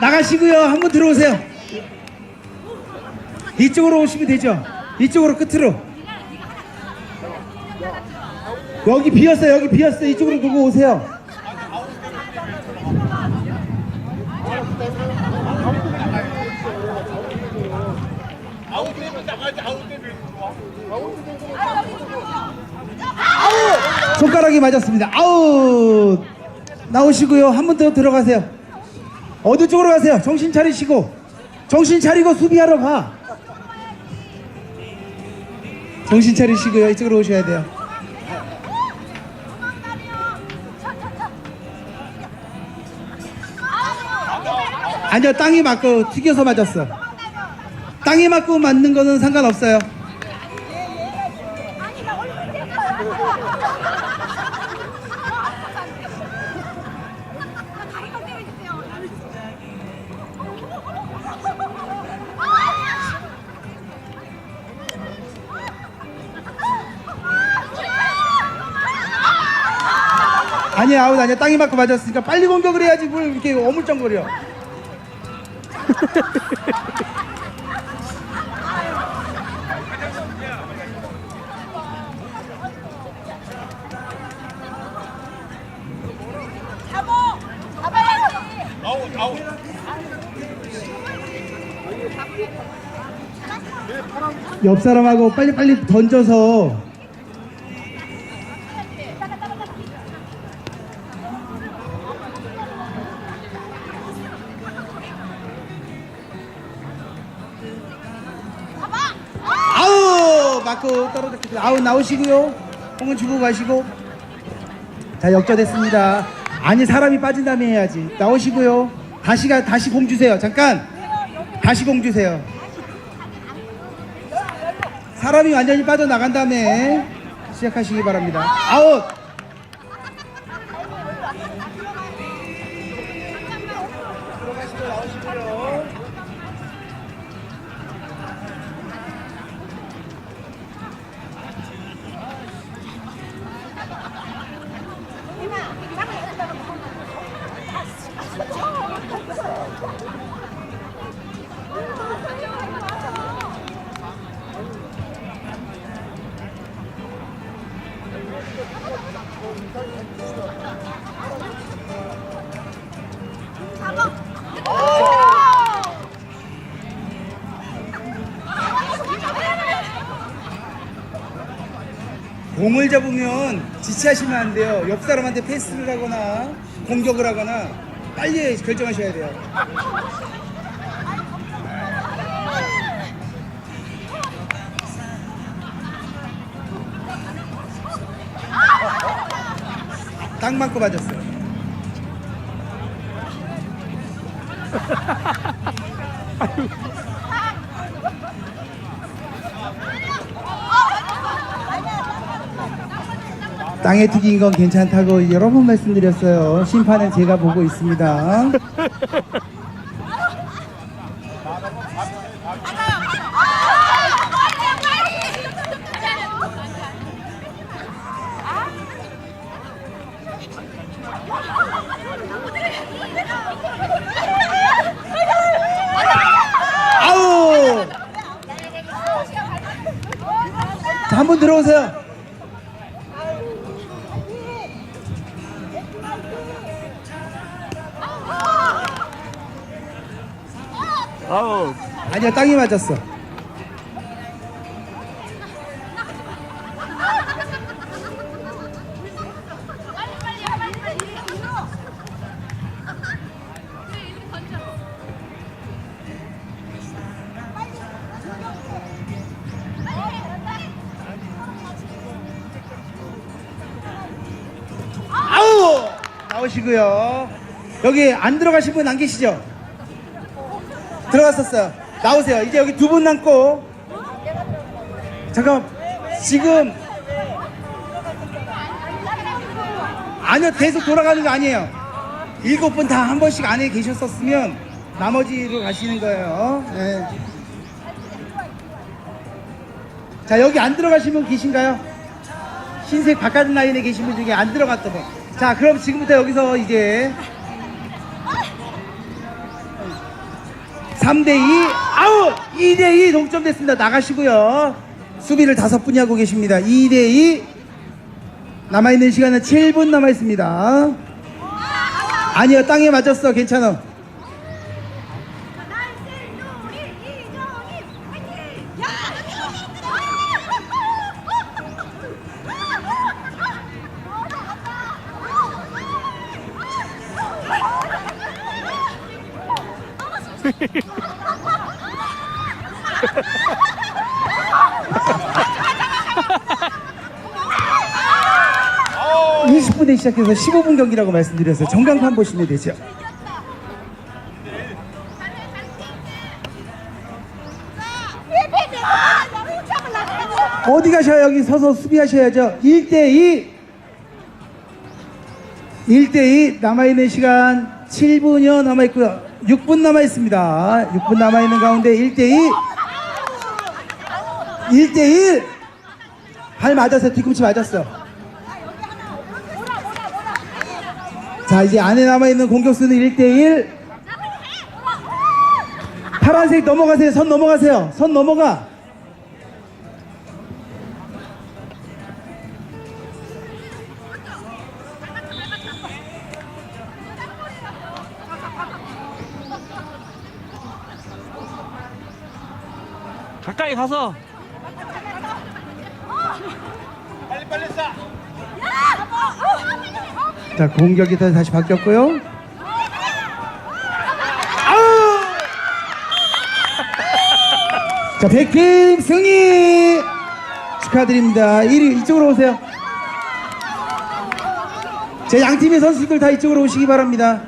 나가시고요. 한번 들어오세요. 이쪽으로 오시면 되죠. 이쪽으로 끝으로. 여기 비었어요. 여기 비었어요. 이쪽으로 누구 오세요. 손가락이 맞았습니다. 아웃! 나오시고요. 한 번 더 들어가세요. 어느 쪽으로 가세요? 정신 차리시고. 정신 차리고 수비하러 가. 정신 차리시고요. 이쪽으로 오셔야 돼요. 아니요, 땅이 맞고 튀겨서 맞았어. 땅이 맞고 맞는 거는 상관없어요. 아니야, 아웃 아니야. 땅이 맞고 맞았으니까 빨리 공격을 해야지 뭘 이렇게 어물쩡거려. 옆 사람하고 빨리빨리 던져서 아우 맞고 떨어졌습니다. 아우 나오시고요. 공은 주고 가시고 자 역전했습니다. 아니 사람이 빠진 다음에 해야지. 나오시고요. 다시 가 다시 공 주세요. 잠깐 다시 공 주세요. 사람이 완전히 빠져나간 다음에 시작하시기 바랍니다. 아웃! 공을 잡으면 지체하시면 안 돼요. 옆 사람한테 패스를 하거나 공격을 하거나 빨리 결정하셔야 돼요. 딱 맞고 맞았어요. 땅에 튀긴 건 괜찮다고 여러 번 말씀드렸어요. 심판은 제가 보고 있습니다. 자, 한번 들어오세요. 아우 아니야, 땅이 맞았어. 아우! 나오시고요. 여기 안 들어가신 분 안 계시죠? 들어갔었어요. 나오세요. 이제 여기 두 분 남고. 잠깐 지금 아니요 계속 돌아가는 거 아니에요. 일곱 분 다 한 번씩 안에 계셨었으면 나머지로 가시는 거예요. 네. 자 여기 안 들어가신 분 계신가요? 흰색 바깥 라인에 계신 분 중에 안 들어갔던 분. 자 그럼 지금부터 여기서 이제 3대2 아웃 2대2 동점됐습니다. 나가시고요. 수비를 다섯 분이 하고 계십니다. 2대2 남아있는 시간은 7분 남아있습니다. 아니요 땅에 맞았어. 괜찮아 20분에 시작해서 15분 경기라고 말씀드렸어요 전광판 보시면 되죠 어디 가셔요? 여기 서서 수비하셔야죠. 1대2. 1대2 남아있는 시간 7분여 남아있고요. 6분 남아 있습니다. 6분 남아 있는 가운데 1대2. 1대1. 발 맞았어요. 뒤꿈치 맞았어. 자, 이제 안에 남아 있는 공격수는 1대1. 파란색 넘어가세요. 선 넘어가세요. 선 넘어가. 가까이 가서 자 공격이 다- 다시 바뀌었고요. 자 백팀 승리 축하드립니다. 1위 이쪽으로 오세요. 자 양팀의 선수들 다 이쪽으로 오시기 바랍니다.